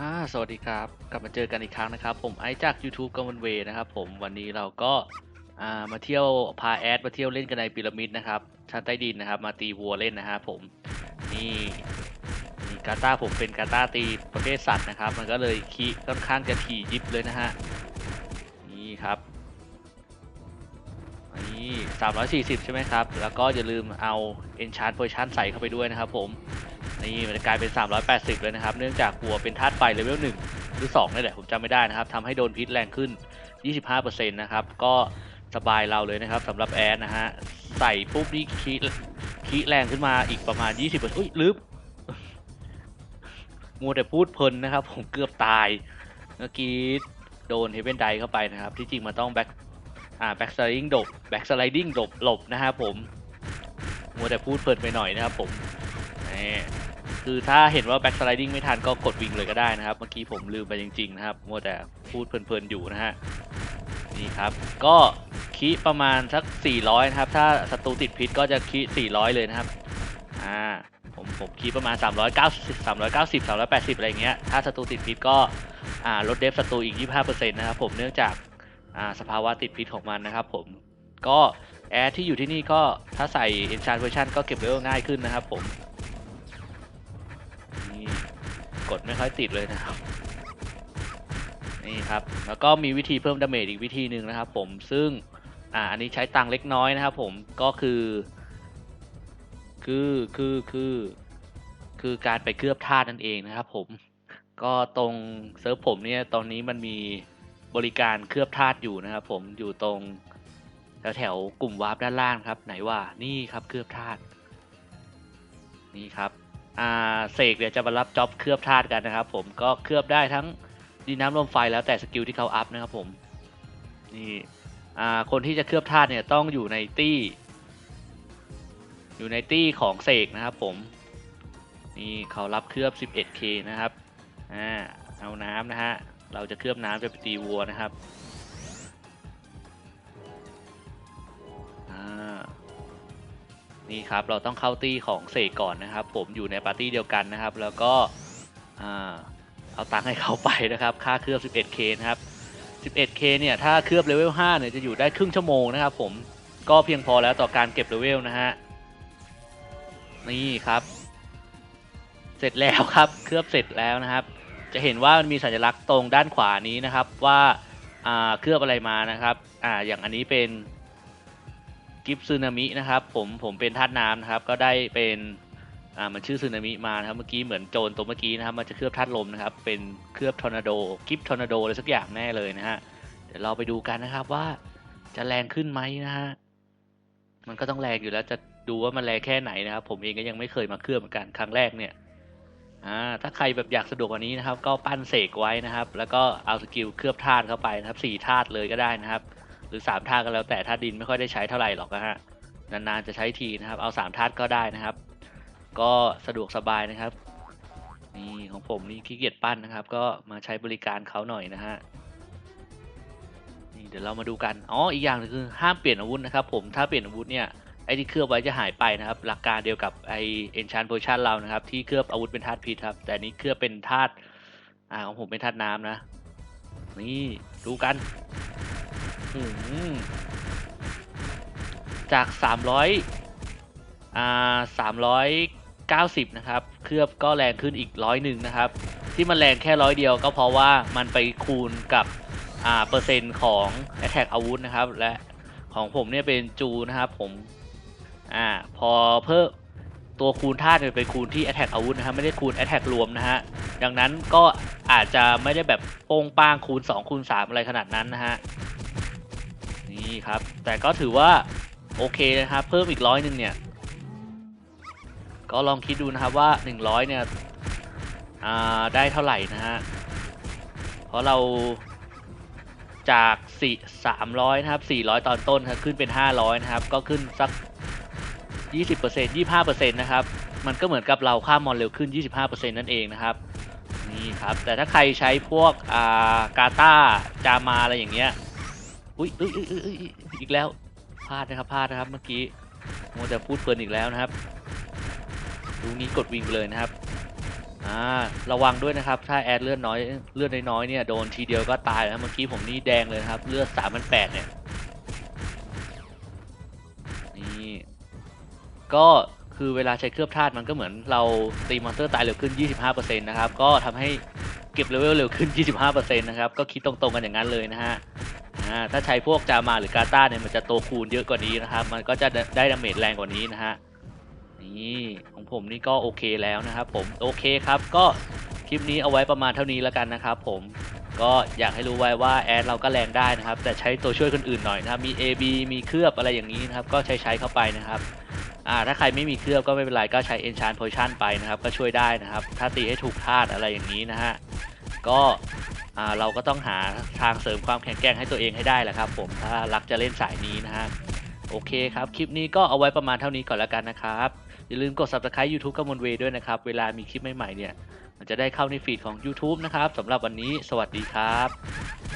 อ่าสวัสดีครับ กลับมาเจอกันอีกครั้งนะครับ ผมไอจาก YouTube กมลเวนะครับผมวันนี้เราก็อ่ามาเที่ยวพาแอดมาเที่ยวเล่นกันในพีระมิดนะครับชั้นใต้ดินนะครับ มาตีวัวเล่นนะฮะผมนี่นี่กาตาผมเป็นกาตาตีประเภทสัตว์นะครับ มันก็เลยคีค่อนข้างจะถี่ยิบเลยนะฮะนี่ครับนี่340 ใช่ไหมครับ แล้วก็อย่าลืมเอา Enchant Potion ใส่เข้าไปด้วยนะครับผม นี่มันกลายเป็น 380 เลยนะครับ เนื่องจากวัวเป็นธาตุไฟเลเวล1หรือ2นี่แหละผมจำไม่ได้นะครับทำให้โดนพิษแรงขึ้น 25%นะครับ ก็สบายเราเลยนะครับสำหรับแอดนะฮะ ใส่ปุ๊บนี่คีคีแรงขึ้นมาอีกประมาณ 20%อุ้ยลืมมัวแต่พูดเพลินนะครับ ผมเกือบตาย เมื่อกี้โดนเฮเ n นไดเข้าไปนะครับ ที่จริงมันต้องแบ็คอ่าแบ็กสไลดิ้งดบแบ็กสไลดิ้งหลบหลบนะครับผมมัวแต่พูดเพลินไปหน่อยนะครับผมนี่ คือถ้าเห็นว่าแบ็กสไลดิ้งไม่ทันก็กดวิ่งเลยก็ได้นะครับ เมื่อกี้ผมลืมไปจริงๆนะครับมัวแต่พูดเพลินๆอยู่นะฮะนี่ครับ ก็คีประมาณสัก 400 นะครับ ถ้าศัตรูติดพิษก็จะคี400 เลยนะครับอ่าผมผมคีประมาณ 390 390 380 อะไรเงี้ยถ้าศัตรูติดพิษก็อ่าลดเดฟศัตรูอีก 25%นะครับผมเนื่องจากอ่าสภาวะติดพิษของมันนะครับผมก็แอร์ที่อยู่ที่นี่ก็ถ้าใส่ Enchant Version ก็เก็บเลเวลง่ายขึ้นนะครับผม กดไม่ค่อยติดเลยนะครับนี่ครับแล้วก็มีวิธีเพิ่มดาเมจอีกวิธีหนึ่งนะครับ ผมซึ่งอ่าอันนี้ใช้ตังเล็กน้อยนะครับ ผมก็คือคือคือคือคือการไปเคลือบธาตุนั่นเองนะครับ ผมก็ตรงเซิร์ฟผมเนี่ยตอนนี้มันมีบริการเคลือบธาตุอยู่นะครับ ผมอยู่ตรงแถวแถวๆกลุ่มวาร์ปด้านล่างครับ ไหนว่านี่ครับเคลือบธาตุนี่ครับ อ่าเสกเดี๋ยวจะมารับจ็อบเคลือบธาตุกันนะครับ ผมก็เคลือบได้ทั้งดินน้ำลมไฟแล้วแต่สกิลที่เขาอัพนะครับผมนี่อ่าคนที่จะเคลือบธาตุเนี่ยต้องอยู่ในตี้ อยู่ในตี้ของเสกนะครับผมนี่เขารับเคลือบ 11k นะครับอ่าเอาน้ำนะฮะเราจะเคลือบน้ำจะไปตีวัวนะครับ นี่ครับเราต้องเข้าตี้ของเสกก่อนนะครับ ผมอยู่ในปาร์ตี้เดียวกันนะครับ แล้วก็เอาตังค์ให้เขาไปนะครับ ค่าเคลือบ 11k นะครับ 11k เนี่ยถ้าเคลือบเลเวล5เนี่ยจะอยู่ได้ครึ่งชั่วโมงนะครับ ผมก็เพียงพอแล้วต่อการเก็บเลเวลนะฮะนี่ครับ เสร็จแล้วครับเคลือบเสร็จแล้วนะครับ จะเห็นว่ามันมีสัญลักษณ์ตรงด้านขวานี้นะครับว่าอ่าเคลือบอะไรมานะครับอ่าอย่างอันนี้เป็น กิฟซึนามินะครับผมผมเป็นธาตุน้ำนะครับ ก็ได้เป็นอ่ามันชื่อซึนามิมานะครับเมื่อกี้เหมือนโจรตัวเมื่อกี้นะครับมันจะเคลือบธาตุลมนะครับ เป็นเคลือบทอร์นาโดกิฟทอร์นาโดอะไรสักอย่างแน่เลยนะฮะเดี๋ยวเราไปดูกันนะครับว่าจะแรงขึ้นไหมนะฮะมันก็ต้องแรงอยู่แล้วจะดูว่ามันแรงแค่ไหนนะครับ ผมเองก็ยังไม่เคยมาเคลือบเหมือนกันครั้งแรกเนี่ยอ่าถ้าใครแบบอยากสะดวกกว่านี้นะครับ ก็ปั้นเสกไว้นะครับ แล้วก็เอาสกิลเคลือบธาตุเข้าไปนะครับสี่ธาตุเลยก็ได้นะครับ รือสามธาตุก็แล้วแต่ธาตุดินไม่ค่อยได้ใช้เท่าไหร่หรอกนะฮะนานๆจะใช้ทีนะครับ เอาสามธาตุก็ได้นะครับ ก็สะดวกสบายนะครับนี่ของผมนี่ขี้เกียจปั้นนะครับ ก็มาใช้บริการเขาหน่อยนะฮะนี่เดี๋ยวเรามาดูกันอ๋ออีกอย่างหนึงคือห้ามเปลี่ยนอาวุธนะครับ ผมถ้าเปลี่ยนอาวุธเนี่ยไอ้ที่เคลือบไว้จะหายไปนะครับ หลักการเดียวกับไอเอนชานโพชันเรานะครับ ที่เคลือบอาวุธเป็นธาตุพิษครับ แต่นนี้เคลือบเป็นธาตุอ่าของผมเป็นธาตุน้ำนะ นี่ดูกัน อืมจาก300อ่า390นะครับ เคลือบก็แรงขึ้นอีกร้อยหนึ่งนะครับ ที่มันแรงแค่ร้อยเดียวก็เพราะว่ามันไปคูณกับอ่าเปอร์เซ็นต์ของ Attack อาวุธนะครับ และของผมเนี่ยเป็นจูนะครับผมอ่าพอเพิ่มตัวคูณธาตุเนี่ยไปคูณที่ Attack อาวุธนะครับไม่ได้คูณ Attack รวมนะฮะ ดังนั้นก็อาจจะไม่ได้แบบโป้งป้างคูณ 2 คูณ 3 อะไรขนาดนั้นนะฮะ นี่ครับ แต่ก็ถือว่าโอเคนะครับ เพิ่มอีกร้อยหนึ่งเนี่ย ก็ลองคิดดูนะครับว่า 100 เนี่ยได้เท่าไหร่นะฮะ เพราะเราจาก4 300นะครับ400ตอนต้นครับขึ้นเป็น500นะครับ ก็ขึ้นสัก20% 25%นะครับ มันก็เหมือนกับเราข้ามมอนเร็วขึ้น25%นั่นเองนะครับ นี่ครับ แต่ถ้าใครใช้พวกอ่ากาตาจามาอะไรอย่างเงี้ย อุ้ยอุ้ยอุ้ยอุ้ยอีกแล้วพลาดนะครับพลาดนะครับเมื่อกี้โมวแต่พูดเพลินอีกแล้วนะครับดูนี้กดวิ่งไปเลยนะครับอ่าระวังด้วยนะครับ ถ้าแอดเลือดน้อยเลือดน้อยๆเนี่ยโดนทีเดียวก็ตายแล้วเมื่อกี้ผมนี่แดงเลยครับ เลือดสามพันแปดเนี่ยนี่ก็คือเวลาใช้เคลือบธาตุมันก็เหมือนเราตีมอนสเตอร์ตายเร็วขึ้น 25%นะครับ ก็ทำให้เก็บเลเวลเร็วขึ้น 25%นะครับ ก็คิดตรงๆกันอย่างนั้นเลยนะฮะ ถ้าใช้พวกจามาหรือกาตาเนี่ยมันจะโตคูณเยอะกว่านี้นะครับ มันก็จะได้ดาเมจแรงกว่านี้นะฮะนี่ของผมนี่ก็โอเคแล้วนะครับผมโอเคครับก็คลิปนี้เอาไว้ประมาณเท่านี้แล้วกันนะครับผมก็อยากให้รู้ไว้ว่าแอดเราก็แรงได้นะครับ แต่ใช้ตัวช่วยคนอื่นหน่อยนะครับ มี AB มีเคลือบอะไรอย่างนี้นะครับ ก็ใช้ใช้เข้าไปนะครับอ่าถ้าใครไม่มีเคลือบก็ไม่เป็นไรก็ใช้ Enchant Potion ไปนะครับ ก็ช่วยได้นะครับ ถ้าตีให้ถูกธาตุอะไรอย่างนี้นะฮะก็ เราก็ต้องหาทางเสริมความแข็งแกร่งให้ตัวเองให้ได้แหละครับ ผมถ้ารักจะเล่นสายนี้นะฮะโอเคครับ คลิปนี้ก็เอาไว้ประมาณเท่านี้ก่อนแล้วกันนะครับ อย่าลืมกด subscribe YouTube กับมลเวด้วยนะครับ เวลามีคลิปใหม่ๆเนี่ย มันจะได้เข้าในฟีดของ YouTube นะครับสำหรับวันนี้ สวัสดีครับ